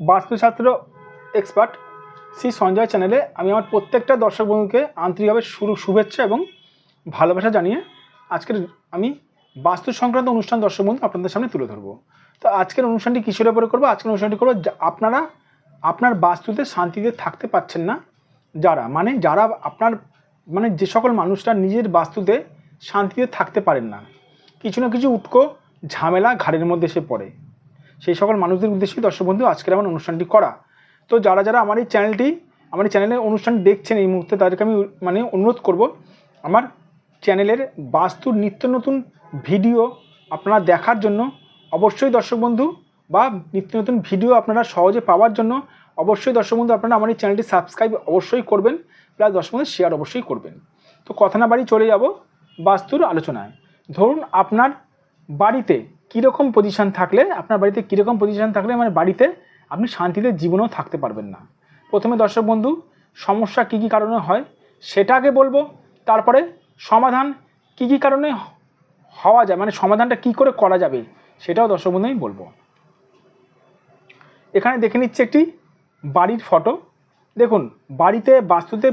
বাস্তুশাস্ত্র এক্সপার্ট শ্রী সঞ্জয় চ্যানেলে আমি আমার প্রত্যেকটা দর্শক বন্ধুকে আন্তরিকভাবে শুরু শুভেচ্ছা এবং ভালোবাসা জানিয়ে আজকের আমি বাস্তু সংক্রান্ত অনুষ্ঠান দর্শক বন্ধু আপনাদের সামনে তুলে ধরবো। তো আজকের অনুষ্ঠানটি কিসের উপরে করব? আজকের অনুষ্ঠানটি করব আপনারা, আপনার বাস্তুতে শান্তিতে থাকতে পারছেন না যারা মানে যারা আপনার মানে যে সকল মানুষরা নিজের বাস্তুতে শান্তিতে থাকতে পারেন না। কিছু না কিছু উটকো ঝামেলা ঘাড়ের মধ্যে এসে পড়ে। সেই সকল মানুষদের উদ্দেশ্যে দর্শক বন্ধু, আজকের আমার অনুষ্ঠানটি করা। তো যারা যারা আমার এই চ্যানেলটি আমার এই চ্যানেলের অনুষ্ঠান দেখছেন এই মুহূর্তে, তাদেরকে আমি মানে অনুরোধ করব, আমার চ্যানেলের বাস্তুর নিত্য নতুন ভিডিও আপনারা দেখার জন্য, অবশ্যই দর্শক বন্ধু, বা নিত্য নতুন ভিডিও আপনারা সহজে পাওয়ার জন্য, অবশ্যই দর্শক বন্ধু, আপনারা আমার এই চ্যানেলটি সাবস্ক্রাইব অবশ্যই করবেন প্লাস দর্শক বন্ধু শেয়ার অবশ্যই করবেন। তো কথা না বাড়ি চলে যাব বাস্তুর আলোচনায়। ধরুন আপনার বাড়িতে কীরকম পজিশান থাকলে, আপনার বাড়িতে কীরকম পজিশান থাকলে মানে বাড়িতে আপনি শান্তিতে জীবনেও থাকতে পারবেন না। প্রথমে দর্শক বন্ধু, সমস্যা কী কী কারণে হয় সেটা আগে বলব, তারপরে সমাধান কী কী কারণে হওয়া যায় মানে সমাধানটা কী করে করা যাবে সেটাও দর্শক বন্ধু আমি বলব। এখানে দেখে নিচ্ছে একটি বাড়ির ফটো দেখুন, বাড়িতে, বাস্তুতে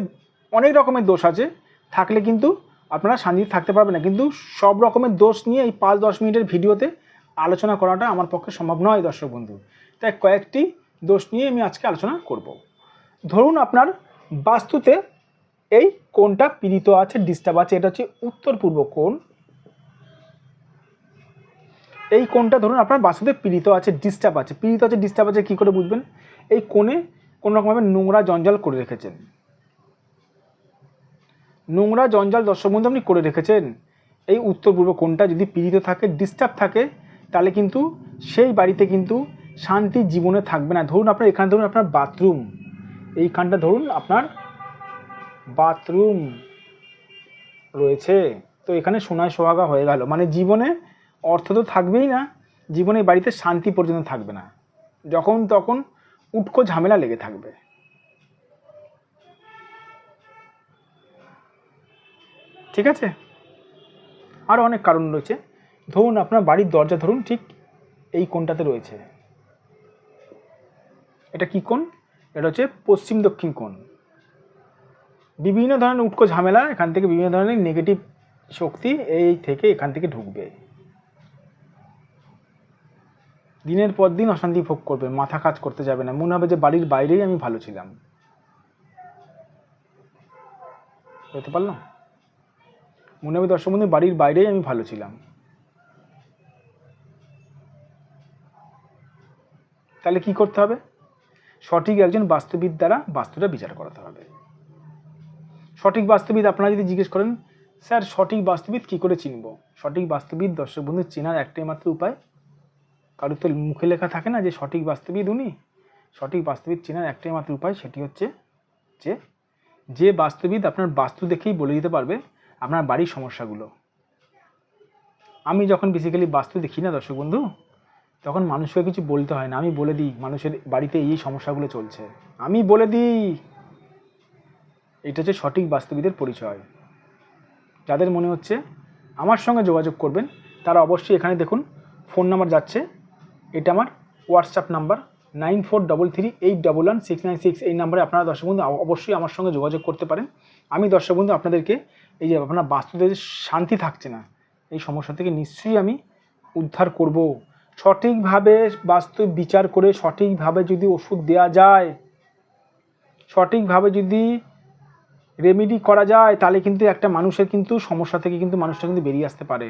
অনেক রকমের দোষ আছে, থাকলে কিন্তু আপনারা শান্তিতে থাকতে পারবেন না। কিন্তু সব রকমের দোষ নিয়ে এই পাঁচ দশ মিনিটের ভিডিওতে আলোচনা করাটা আমার পক্ষে সম্ভব নয়, দর্শক বন্ধু। তাই কয়েকটি দোষ নিয়ে আমি আজকে আলোচনা করব। ধরুন আপনার বাস্তুতে এই কোনটা পীড়িত আছে ডিস্টার্ব আছে, এটা হচ্ছে উত্তর পূর্ব কোণ। এই কোণটা ধরুন আপনার বাস্তুতে পীড়িত আছে ডিস্টার্ব আছে। পীড়িত আছে ডিস্টার্ব আছে, কী করে বুঝবেন? এই কোণে কোনো রকমভাবে নোংরা জঞ্জাল করে রেখেছেন। নোংরা জঞ্জাল, দর্শক বন্ধু, আপনি করে রেখেছেন। এই উত্তর পূর্ব কোণটা যদি পীড়িত থাকে ডিস্টার্ব থাকে তাহলে কিন্তু সেই বাড়িতে কিন্তু শান্তি জীবনে থাকবে না। ধরুন আপনার এখানে ধরুন আপনার বাথরুম। এইখানটা ধরুন আপনার বাথরুম রয়েছে। তো এখানে সোনায় সোহাগা হয়ে গেল। মানে জীবনে অর্থ তো থাকবেই না, জীবনে বাড়িতে শান্তি পর্যন্ত থাকবে না। যখন তখন উটকো ঝামেলা লেগে থাকবে। ঠিক আছে? আরও অনেক কারণ রয়েছে। ধরুন আপনার বাড়ির দরজা ধরুন, ঠিক এই কোণটাতে রয়েছে। এটা কি কোণ? এটা হচ্ছে পশ্চিম দক্ষিণ কোণ। বিভিন্ন ধরনের উটকো ঝামেলা, এখান থেকে বিভিন্ন ধরনের নেগেটিভ শক্তি এই থেকে এখান থেকে ঢুকবে। দিনের পর দিন অশান্তি ভোগ করবে, মাথা কাজ করতে যাবে না। মনে হবে যে বাড়ির বাইরেই আমি ভালো ছিলাম। বুঝতে পারলাম? মনে হবে দর্শক বাড়ির বাইরেই আমি ভালো ছিলাম। তাহলে কি করতে হবে? সঠিক একজন বাস্তুবিদ দ্বারা বাস্তুটা বিচার করাতে হবে। সঠিক বাস্তুবিদ আপনারা যদি জিজ্ঞেস করেন, স্যার, সঠিক বাস্তুবিদ কী করে চিনব? সঠিক বাস্তুবিদ দর্শক বন্ধু, চেনার একটাই মাত্র উপায়। কারোর তো মুখে লেখা থাকে না যে সঠিক বাস্তুবিদ উনি। সঠিক বাস্তুবিদ চেনার একটাই মাত্র উপায় সেটি হচ্ছে যে যে বাস্তুবিদ আপনার বাস্তু দেখেই বলে দিতে পারবে আপনার বাড়ির সমস্যাগুলো। আমি যখন বেসিক্যালি বাস্তু দেখি না দর্শক বন্ধু তখন মানুষকে কিছু বলতে হয় না। আমি বলে দিই, মানুষের বাড়িতে এই সমস্যাগুলো চলছে। আমি বলে দিই, এটা হচ্ছে সঠিক বাস্তবিদের পরিচয়। যাদের মনে হচ্ছে আমার সঙ্গে যোগাযোগ করবেন, তারা অবশ্যই এখানে দেখুন, ফোন নাম্বার যাচ্ছে। এটা আমার WhatsApp number nine four double three eight double one six nine six এই নাম্বারে আপনারা দর্শক বন্ধু অবশ্যই আমার সঙ্গে যোগাযোগ করতে পারেন। আমি দর্শক বন্ধু, আপনাদেরকে এই যে আপনার বাস্তুতে শান্তি থাকছে না, এই সমস্যা থেকে নিশ্চয়ই আমি উদ্ধার করব। সঠিকভাবে বাস্তু বিচার করে সঠিকভাবে যদি ওষুধ দেওয়া যায়, সঠিকভাবে যদি রেমেডি করা যায়, তাহলে কিন্তু একটা মানুষের কিন্তু সমস্যা থেকে কিন্তু মানুষটা কিন্তু বেরিয়ে আসতে পারে।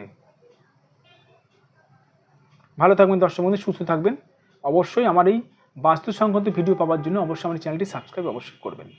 ভালো থাকবেন দর্শক বন্ধু, সুস্থ থাকবেন। অবশ্যই আমার এই বাস্তু সংক্রান্ত ভিডিও পাওয়ার জন্য অবশ্যই আমার চ্যানেলটি সাবস্ক্রাইব অবশ্যই করবেন।